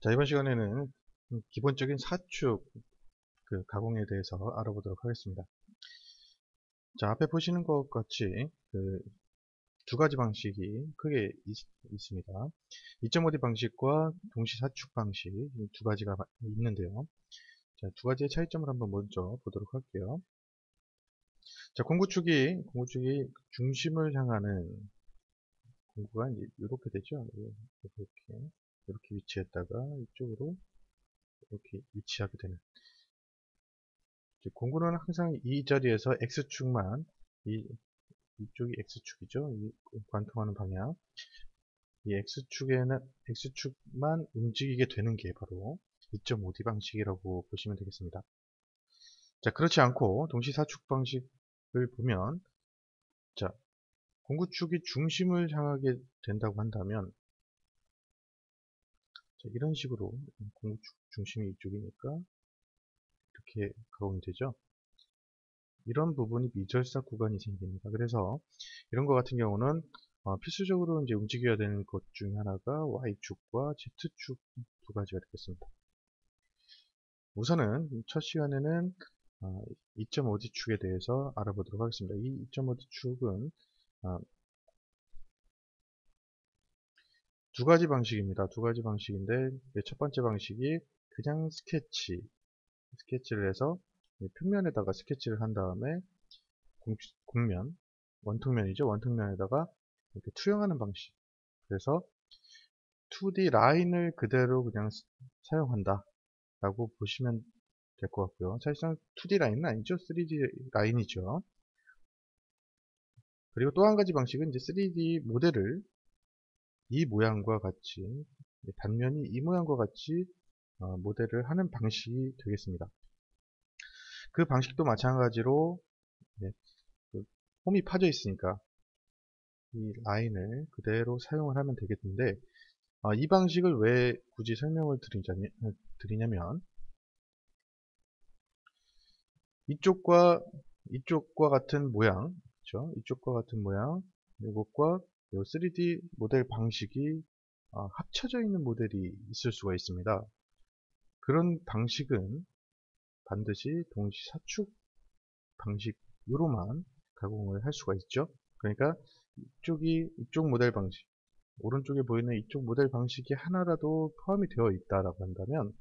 자, 이번 시간에는 기본적인 사축 그 가공에 대해서 알아보도록 하겠습니다. 자, 앞에 보시는 것 같이 그 두 가지 방식이 크게 있, 습니다 2.5D 방식과 동시 사축 방식 두 가지가 있는데요. 자, 두 가지의 차이점을 한번 먼저 보도록 할게요. 자, 공구축이 공구축이 중심을 향하는 공구가 이제 이렇게 되죠. 이렇게 이렇게 위치했다가 이쪽으로 이렇게 위치하게 되는 공구는 항상 이 자리에서 X축만 이, 이쪽이 X축이죠. 이 관통하는 방향 이 X축에는 X축만 움직이게 되는 게 바로 2.5D 방식이라고 보시면 되겠습니다. 자 그렇지 않고 동시사축 방식을 보면 자 공구축이 중심을 향하게 된다고 한다면 자, 이런 식으로 공구 중심이 이쪽이니까 이렇게 가공이 되죠. 이런 부분이 미절사 구간이 생깁니다. 그래서 이런 것 같은 경우는 어, 필수적으로 이제 움직여야 되는 것 중에 하나가 Y축과 Z축 두 가지가 되겠습니다. 우선은 첫 시간에는 어, 2.5D 축에 대해서 알아보도록 하겠습니다. 이 2.5D 축은 어, 두 가지 방식입니다. 두 가지 방식인데 첫 번째 방식이 그냥 스케치 스케치를 해서 평면에다가 스케치를 한 다음에 곡면 원통면이죠. 원통면에다가 이렇게 투영하는 방식 그래서 2D 라인을 그대로 그냥 사용한다 라고 보시면 될 것 같고요. 사실상 2D 라인은 아니죠. 3D 라인이죠. 그리고 또 한 가지 방식은 이제 3D 모델을 이 모양과 같이 단면이 이 모양과 같이 어, 모델을 하는 방식이 되겠습니다. 그 방식도 마찬가지로 네, 그 홈이 파져 있으니까 이 라인을 그대로 사용을 하면 되겠는데 어, 이 방식을 왜 굳이 설명을 드리자면, 드리냐면 이쪽과 이쪽과 같은 모양 그렇죠? 이쪽과 같은 모양 이것과 3D 모델 방식이 아, 합쳐져 있는 모델이 있을 수가 있습니다. 그런 방식은 반드시 동시 사축 방식으로만 가공을 할 수가 있죠. 그러니까 이쪽이 이쪽 모델 방식, 오른쪽에 보이는 이쪽 모델 방식이 하나라도 포함이 되어 있다라고 한다면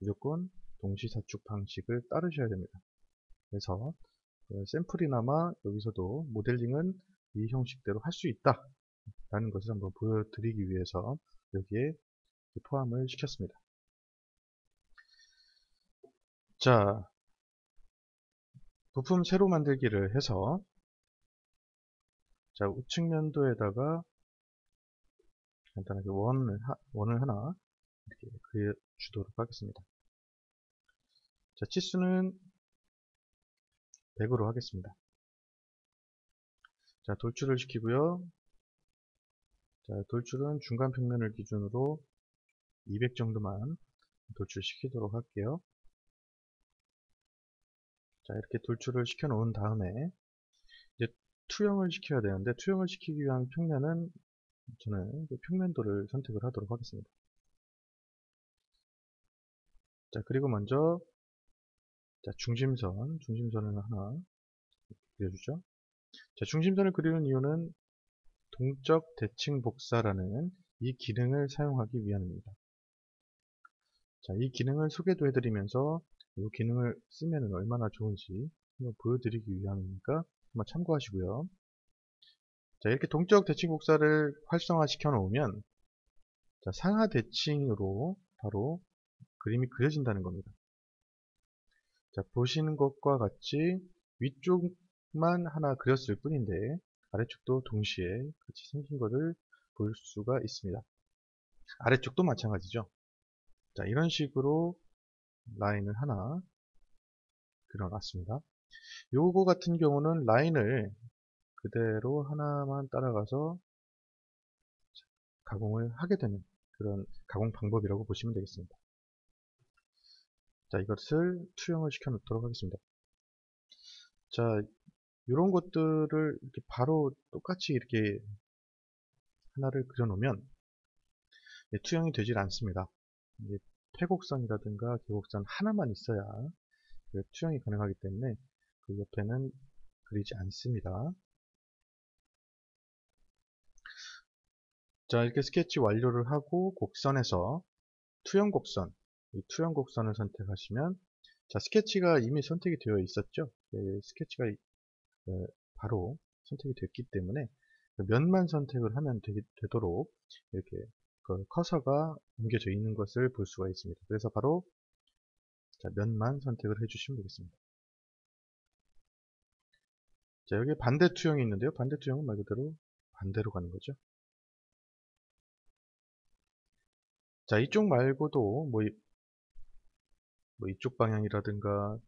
무조건 동시 사축 방식을 따르셔야 됩니다. 그래서 그 샘플이나마 여기서도 모델링은 이 형식대로 할 수 있다 라는 것을 한번 보여드리기 위해서 여기에 포함을 시켰습니다. 자, 부품 새로 만들기를 해서 자 우측 면도에다가 간단하게 원을, 하, 원을 하나 이렇게 그려주도록 하겠습니다. 자, 치수는 100으로 하겠습니다. 자, 돌출을 시키고요. 자, 돌출은 중간 평면을 기준으로 200 정도만 돌출시키도록 할게요. 자, 이렇게 돌출을 시켜 놓은 다음에 이제 투영을 시켜야 되는데 투영을 시키기 위한 평면은 저는 그 평면도를 선택을 하도록 하겠습니다. 자, 그리고 먼저 자, 중심선, 중심선을 하나 그려주죠. 자, 중심선을 그리는 이유는 동적 대칭 복사라는 이 기능을 사용하기 위함입니다. 자, 이 기능을 소개도 해드리면서 이 기능을 쓰면 얼마나 좋은지 보여드리기 위함이니까 한번 참고하시고요. 자, 이렇게 동적 대칭 복사를 활성화 시켜 놓으면 자, 상하 대칭으로 바로 그림이 그려진다는 겁니다. 자, 보시는 것과 같이 위쪽 만 하나 그렸을 뿐인데 아래쪽도 동시에 같이 생긴 것을 볼 수가 있습니다. 아래쪽도 마찬가지죠. 자, 이런 식으로 라인을 하나 그려놨습니다. 요거 같은 경우는 라인을 그대로 하나만 따라가서 가공을 하게 되는 그런 가공 방법이라고 보시면 되겠습니다. 자, 이것을 투영을 시켜 놓도록 하겠습니다. 자, 이런 것들을 이렇게 바로 똑같이 이렇게 하나를 그려놓으면 투영이 되질 않습니다. 이게 폐곡선이라든가 계곡선 하나만 있어야 그 투영이 가능하기 때문에 그 옆에는 그리지 않습니다. 자 이렇게 스케치 완료를 하고 곡선에서 투영 곡선 이 투영 곡선을 선택하시면 자 스케치가 이미 선택이 되어 있었죠 네, 스케치가 네, 바로 선택이 됐기 때문에 그 면만 선택을 하면 되, 도록 이렇게 그 커서가 옮겨져 있는 것을 볼 수가 있습니다. 그래서 바로 자, 면만 선택을 해주시면 되겠습니다. 자 여기 반대 투영이 있는데요. 반대 투영은 말 그대로 반대로 가는 거죠. 자, 이쪽 말고도 뭐, 뭐 이쪽 방향이라든가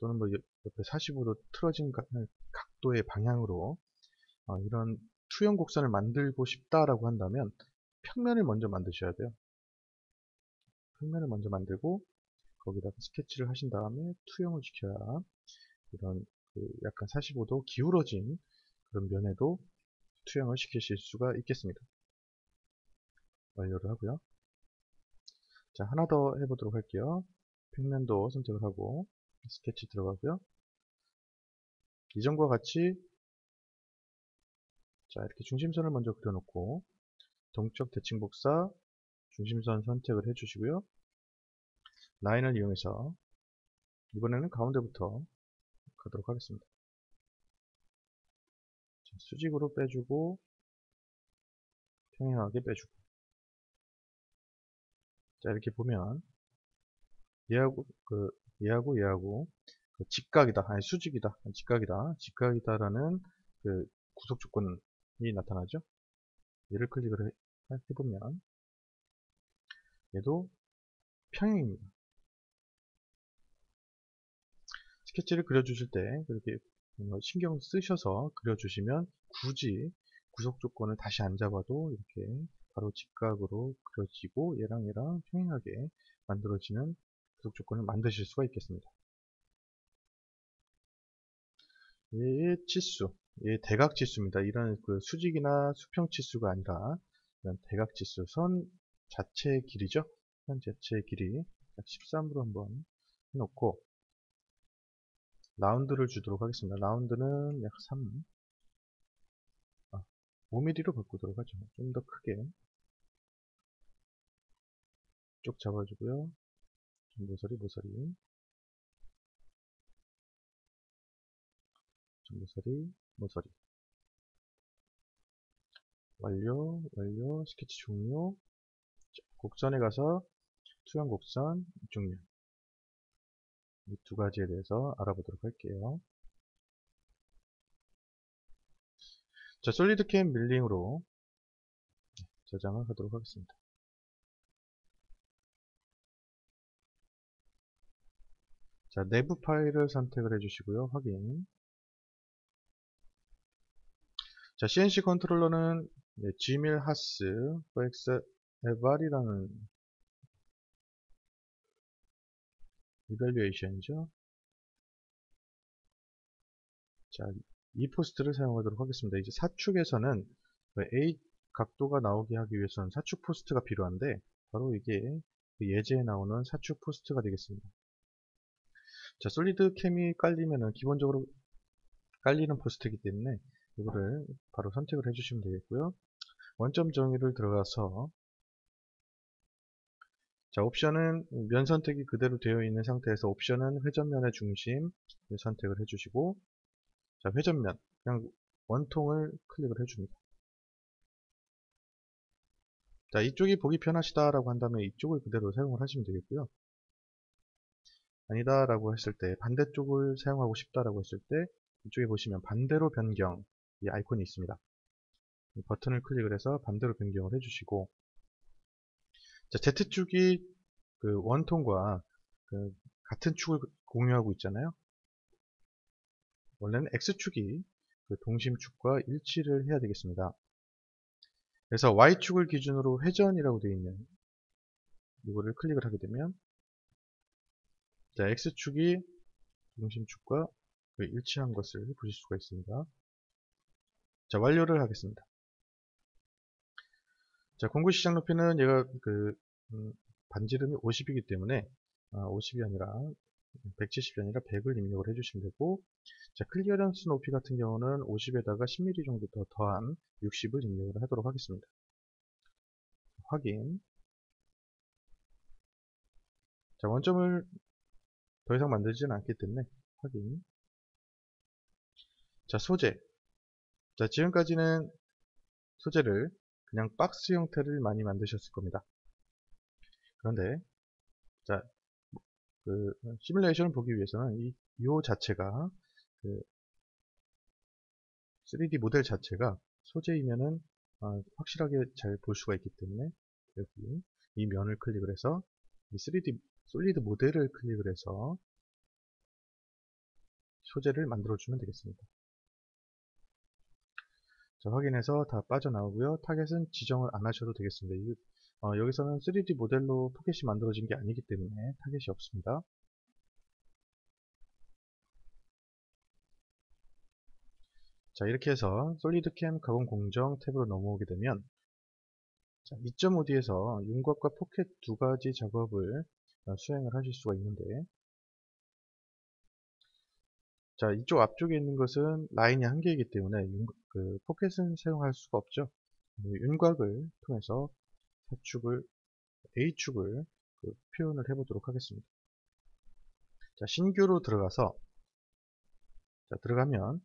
또는 뭐 옆에 45도 틀어진 각도의 방향으로 어, 이런 투영 곡선을 만들고 싶다라고 한다면 평면을 먼저 만드셔야 돼요. 평면을 먼저 만들고 거기다가 스케치를 하신 다음에 투영을 시켜야 이런 그 약간 45도 기울어진 그런 면에도 투영을 시키실 수가 있겠습니다. 완료를 하고요. 자, 하나 더 해보도록 할게요. 평면도 선택을 하고 스케치 들어가고요. 이전과 같이 자 이렇게 중심선을 먼저 그려놓고 동적 대칭 복사 중심선 선택을 해주시고요. 라인을 이용해서 이번에는 가운데부터 가도록 하겠습니다. 자, 수직으로 빼주고 평행하게 빼주고 자 이렇게 보면 얘하고 그 얘하고 얘하고. 그 직각이다. 아니 수직이다. 직각이다. 직각이다라는 그 구속 조건이 나타나죠? 얘를 클릭을 해, 해보면 얘도 평행입니다. 스케치를 그려주실 때 그렇게 신경 쓰셔서 그려주시면 굳이 구속 조건을 다시 안 잡아도 이렇게 바로 직각으로 그려지고 얘랑 얘랑 평행하게 만들어지는 구속 조건을 만드실 수가 있겠습니다. 얘의 치수, 얘 대각 치수입니다. 이런 그 수직이나 수평 치수가 아니라 이런 대각 치수, 선 자체의 길이죠. 선 자체의 길이 약 13으로 한번 해놓고 라운드를 주도록 하겠습니다. 라운드는 약 3, 아, 5mm로 바꾸도록 하죠. 좀 더 크게 쭉 잡아주고요. 모서리 모서리 모서리 모서리 완료 완료 스케치 종료. 곡선에 가서 투영 곡선 종료. 이두 가지에 대해서 알아보도록 할게요. 자 솔리드캠 밀링으로 저장을 하도록 하겠습니다 자, 내부 파일을 선택을 해주시고요. 확인. 자, CNC 컨트롤러는 네, Gmail 하스 FX 에발이라는 이밸류에이션이죠. 자, 이 포스트를 사용하도록 하겠습니다. 이제 사축에서는 그 A 각도가 나오게 하기 위해서는 사축 포스트가 필요한데 바로 이게 그 예제에 나오는 사축 포스트가 되겠습니다. 자, 솔리드 캠이 깔리면은 기본적으로 깔리는 포스트이기 때문에 이거를 바로 선택을 해주시면 되겠고요. 원점 정의를 들어가서 자, 옵션은 면 선택이 그대로 되어 있는 상태에서 옵션은 회전면의 중심 선택을 해주시고 자, 회전면 그냥 원통을 클릭을 해줍니다. 자, 이쪽이 보기 편하시다라고 한다면 이쪽을 그대로 사용을 하시면 되겠고요. 아니다 라고 했을 때 반대쪽을 사용하고 싶다 라고 했을 때 이쪽에 보시면 반대로 변경 이 아이콘이 있습니다. 이 버튼을 클릭을 해서 반대로 변경을 해주시고 자, Z축이 그 원통과 그 같은 축을 공유하고 있잖아요. 원래는 X축이 그 동심축과 일치를 해야 되겠습니다. 그래서 Y축을 기준으로 회전이라고 되어 있는 이거를 클릭을 하게 되면 자, X축이 중심축과 그 일치한 것을 보실 수가 있습니다. 자, 완료를 하겠습니다. 자, 공구 시작 높이는 얘가 그, 음, 반지름이 50이기 때문에 50이 아니라 170이 아니라 100을 입력을 해주시면 되고 자 클리어런스 높이 같은 경우는 50에다가 10mm 정도 더 더한 60을 입력을 하도록 하겠습니다. 확인 자 원점을 더 이상 만들지는 않기 때문에 확인 자 소재 자 지금까지는 소재를 그냥 박스 형태를 많이 만드셨을 겁니다. 그런데 자, 그 시뮬레이션을 보기 위해서는 이, 요 자체가 그 3D 모델 자체가 소재이면은 어, 확실하게 잘 볼 수가 있기 때문에 여기 이 면을 클릭을 해서 이 3D 솔리드 모델을 클릭을 해서 소재를 만들어 주면 되겠습니다. 자, 확인해서 다 빠져나오고요. 타겟은 지정을 안 하셔도 되겠습니다. 이, 어, 여기서는 3D 모델로 포켓이 만들어진 게 아니기 때문에 타겟이 없습니다. 자 이렇게 해서 솔리드캠 가공 공정 탭으로 넘어오게 되면 자, 2.5D에서 윤곽과 포켓 두 가지 작업을 어, 수행을 하실 수가 있는데. 자 이쪽 앞쪽에 있는 것은 라인이 한 개이기 때문에 윤, 그 포켓은 사용할 수가 없죠. 윤곽을 통해서 사축을 A축을 그 표현을 해 보도록 하겠습니다. 자 신규로 들어가서 자 들어가면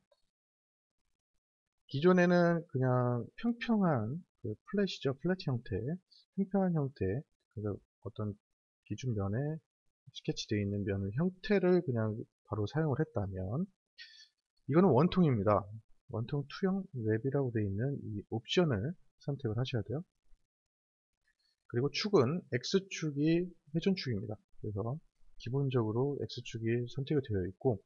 기존에는 그냥 평평한 그 플랫이죠. 플랫 형태. 평평한 형태. 그래서 어떤 기준 면에 스케치되어 있는 면을 형태를 그냥 바로 사용을 했다면 이거는 원통입니다. 원통 투영 웹이라고 되어 있는 이 옵션을 선택을 하셔야 돼요. 그리고 축은 X축이 회전축입니다. 그래서 기본적으로 X축이 선택이 되어 있고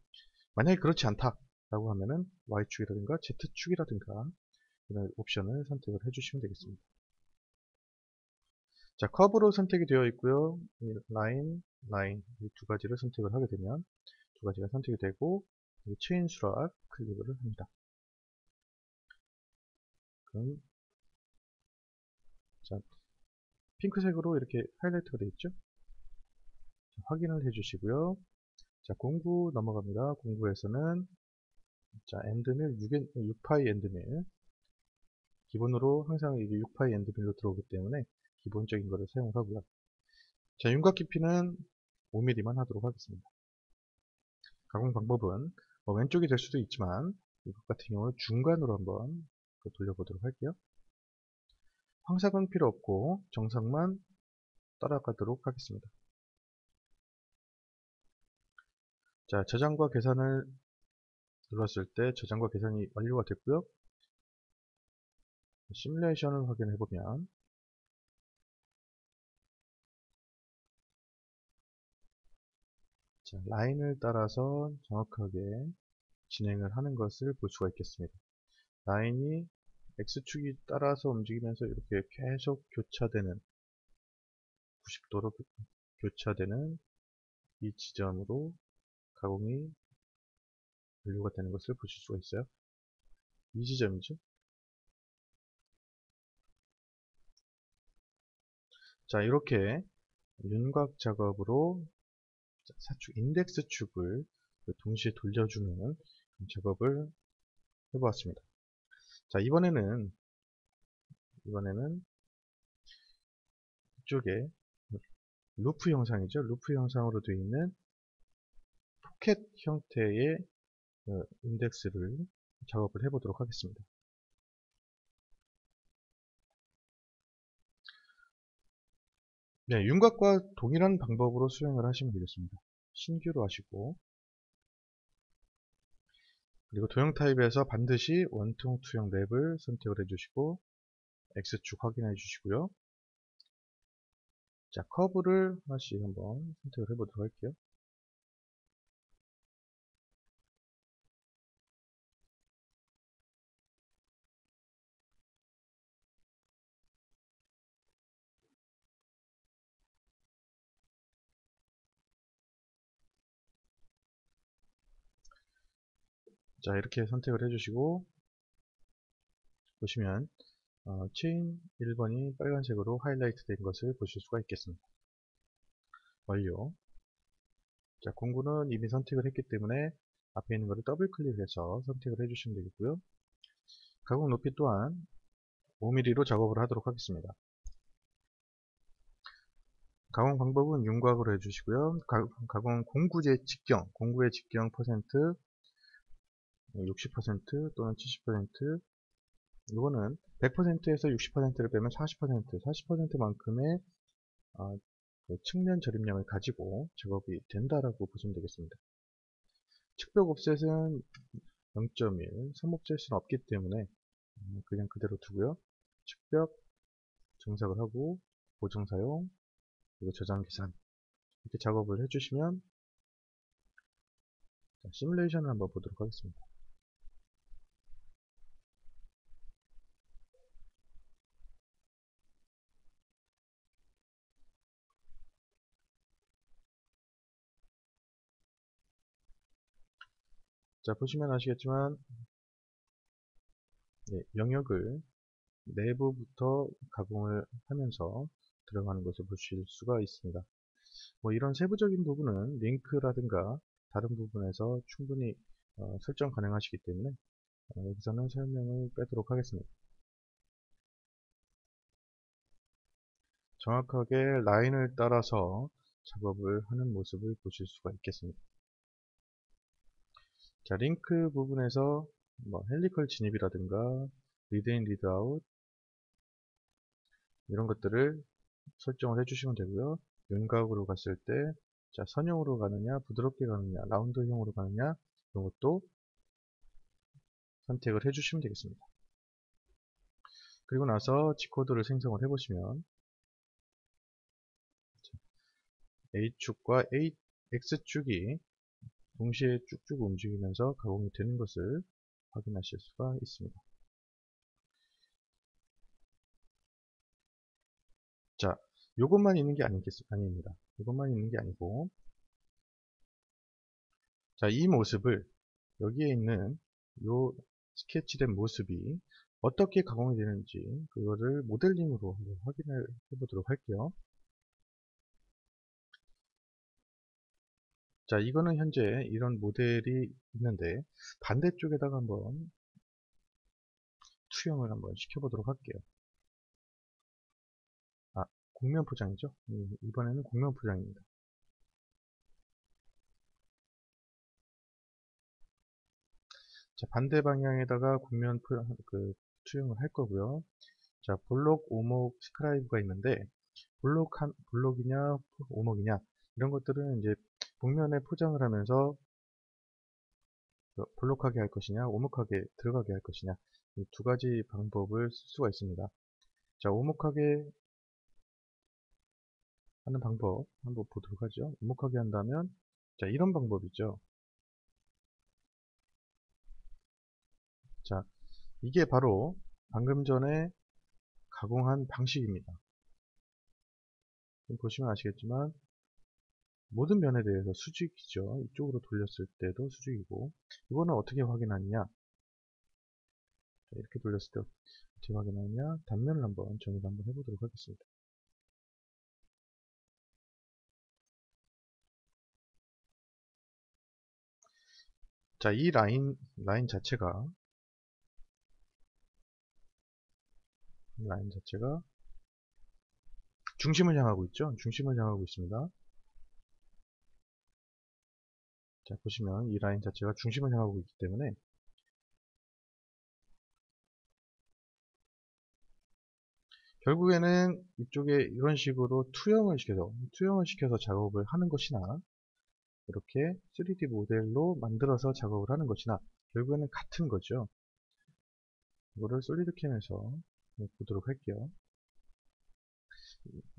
만약에 그렇지 않다 라고 하면은 Y축이라든가 Z축이라든가 이런 옵션을 선택을 해주시면 되겠습니다. 자, 커브로 선택이 되어 있고요. 라인, 라인 이 두 가지를 선택을 하게 되면 두 가지가 선택이 되고 체인 수락 클릭을 합니다. 그럼 자, 핑크색으로 이렇게 하이라이트가 되어 있죠. 자, 확인을 해주시고요. 자, 공구 넘어갑니다. 공구에서는 자, 엔드밀 6, 6파이 엔드밀 기본으로 항상 이게 6파이 엔드밀로 들어오기 때문에 기본적인 것을 사용하고요. 자, 윤곽 깊이는 5mm만 하도록 하겠습니다. 가공 방법은 뭐 왼쪽이 될 수도 있지만 이것 같은 경우는 중간으로 한번 돌려보도록 할게요. 황삭은 필요 없고 정상만 따라가도록 하겠습니다. 자, 저장과 계산을 눌렀을 때 저장과 계산이 완료가 됐고요. 시뮬레이션을 확인해 보면 자, 라인을 따라서 정확하게 진행을 하는 것을 볼 수가 있겠습니다. 라인이 X축이 따라서 움직이면서 이렇게 계속 교차되는 90도로 교차되는 이 지점으로 가공이 완료가 되는 것을 보실 수가 있어요. 이 지점이죠. 자 이렇게 윤곽 작업으로 사축 인덱스 축을 동시에 돌려주는 작업을 해보았습니다. 자 이번에는 이번에는 이쪽에 루프 형상이죠. 루프 형상으로 되어 있는 포켓 형태의 어, 인덱스를 작업을 해보도록 하겠습니다. 네, 윤곽과 동일한 방법으로 수행을 하시면 되겠습니다. 신규로 하시고 그리고 도형 타입에서 반드시 원통 투영 랩을 선택을 해주시고 X축 확인해 주시고요. 자, 커브를 하나씩 한번 선택을 해보도록 할게요. 자 이렇게 선택을 해주시고 보시면 어, 체인 1번이 빨간색으로 하이라이트 된 것을 보실 수가 있겠습니다. 완료. 자, 공구는 이미 선택을 했기 때문에 앞에 있는 것을 더블 클릭해서 선택을 해주시면 되겠고요. 가공 높이 또한 5mm로 작업을 하도록 하겠습니다. 가공 방법은 윤곽으로 해주시고요. 가, 공 공구의 직경, 공구의 직경 퍼센트 60% 또는 70% 이거는 100%에서 60%를 빼면 40% 40%만큼의 어, 그 측면 절임량을 가지고 작업이 된다라고 보시면 되겠습니다. 측벽 옵셋은 0.1, 섬옵셋은 없기 때문에 음, 그냥 그대로 두고요. 측벽 정삭을 하고 보정 사용 그리고 저장 계산 이렇게 작업을 해주시면 시뮬레이션을 한번 보도록 하겠습니다. 자 보시면 아시겠지만 예, 영역을 내부부터 가공을 하면서 들어가는 것을 보실 수가 있습니다. 뭐 이런 세부적인 부분은 링크라든가 다른 부분에서 충분히 어, 설정 가능하시기 때문에 어, 여기서는 설명을 빼도록 하겠습니다. 정확하게 라인을 따라서 작업을 하는 모습을 보실 수가 있겠습니다. 자, 링크 부분에서 뭐 헬리컬 진입이라든가 리드인 리드아웃 이런 것들을 설정을 해주시면 되고요. 윤곽으로 갔을 때 자, 선형으로 가느냐, 부드럽게 가느냐, 라운드형으로 가느냐 이런 것도 선택을 해주시면 되겠습니다. 그리고 나서 G코드를 생성을 해보시면 A축과 A, X축이 동시에 쭉쭉 움직이면서 가공이 되는 것을 확인하실 수가 있습니다. 자, 요것만 있는 게 아니겠, 아닙니다. 이것만 있는 게 아니고, 자, 이 모습을 여기에 있는 요 스케치된 모습이 어떻게 가공이 되는지 그거를 모델링으로 확인을 해보도록 할게요. 자, 이거는 현재 이런 모델이 있는데 반대쪽에다가 한번 투영을 한번 시켜보도록 할게요. 아, 곡면 포장이죠? 음, 이번에는 곡면 포장입니다. 자, 반대 방향에다가 곡면 포, 그, 투영을 할 거고요. 자, 볼록, 오목, 스크라이브가 있는데 볼록 한, 볼록이냐, 오목이냐 이런 것들은 이제 복면에 포장을 하면서 볼록하게 할 것이냐 오목하게 들어가게 할 것이냐 이 두 가지 방법을 쓸 수가 있습니다. 자 오목하게 하는 방법 한번 보도록 하죠. 오목하게 한다면 자 이런 방법이죠. 자 이게 바로 방금 전에 가공한 방식입니다. 보시면 아시겠지만 모든 면에 대해서 수직이죠. 이쪽으로 돌렸을 때도 수직이고 이거는 어떻게 확인하느냐 이렇게 돌렸을 때 어떻게 확인하느냐 단면을 한번 정의를 한번 해보도록 하겠습니다. 자, 이 라인, 라인 자체가, 라인 자체가 중심을 향하고 있죠? 중심을 향하고 있습니다. 자 보시면 이 라인 자체가 중심을 향하고 있기 때문에 결국에는 이쪽에 이런 식으로 투영을 시켜서 투영을 시켜서 작업을 하는 것이나 이렇게 3D 모델로 만들어서 작업을 하는 것이나 결국에는 같은 거죠. 이거를 솔리드캠에서 보도록 할게요.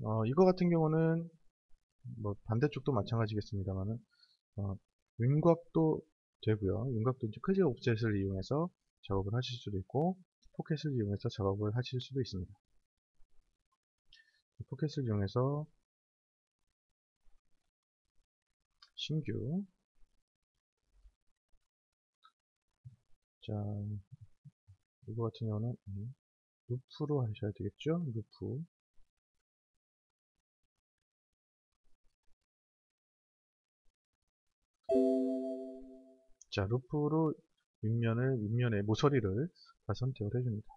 어, 이거 같은 경우는 뭐 반대쪽도 마찬가지겠습니다만은 어, 윤곽도 되고요. 윤곽도 이제 크지 옵셋을 이용해서 작업을 하실 수도 있고 포켓을 이용해서 작업을 하실 수도 있습니다. 포켓을 이용해서 신규 자 이거 같은 경우는 루프로 하셔야 되겠죠 루프 자, 루프로 윗면을, 윗면의 모서리를 다 선택을 해줍니다.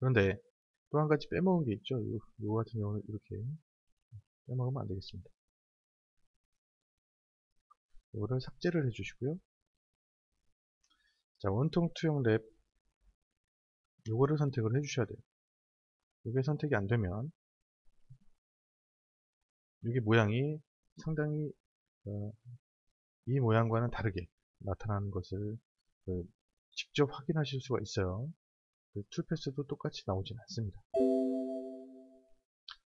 그런데 또 한 가지 빼먹은 게 있죠. 요, 요 같은 경우는 이렇게 빼먹으면 안 되겠습니다. 이거를 삭제를 해주시고요. 자, 원통 투영 랩 요거를 선택을 해주셔야 돼요. 이게 선택이 안 되면 이게 모양이 상당히 어, 이 모양과는 다르게 나타나는 것을 그 직접 확인하실 수가 있어요. 그 툴패스도 똑같이 나오진 않습니다.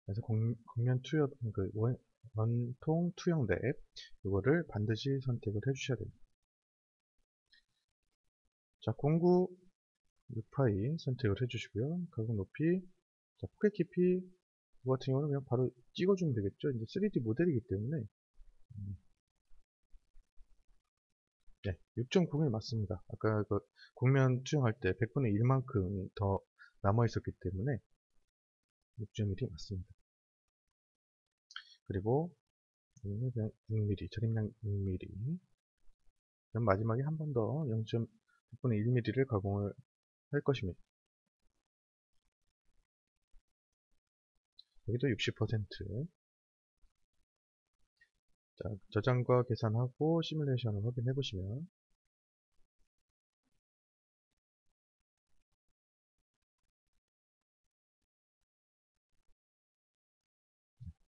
그래서 공, 면 투여, 그 원, 원통 투영 랩 이거를 반드시 선택을 해주셔야 됩니다. 자, 공구 6파이 선택을 해주시고요. 가공 높이, 자, 포켓 깊이 이거 같은 경우는 그냥 바로 찍어주면 되겠죠. 이제 3D 모델이기 때문에 음. 네, 6.9이 맞습니다. 아까 그 국면 투영할 때 100분의 1만큼 더 남아 있었기 때문에 6.1이 맞습니다. 그리고 여기는 그냥 6mm, 절임량 6mm. 그럼 마지막에 한 번 더 0.6분의 1mm를 가공을 할 것입니다. 여기도 60% 자, 저장과 계산하고 시뮬레이션을 확인해 보시면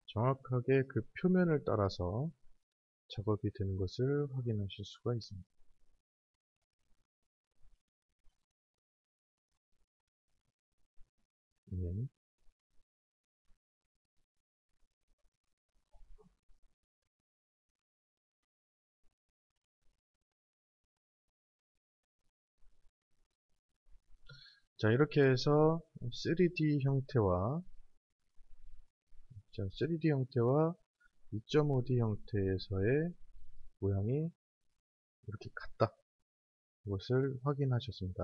정확하게 그 표면을 따라서 작업이 되는 것을 확인하실 수가 있습니다. 네. 자 이렇게 해서 3D 형태와 자 3D 형태와 2.5D 형태에서의 모양이 이렇게 같다. 이것을 확인하셨습니다.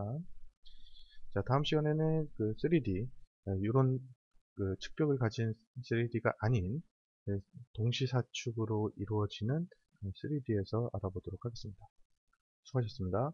자 다음 시간에는 그 3D 이런 그 측벽을 가진 3D가 아닌 네, 동시사축으로 이루어지는 3D에서 알아보도록 하겠습니다. 수고하셨습니다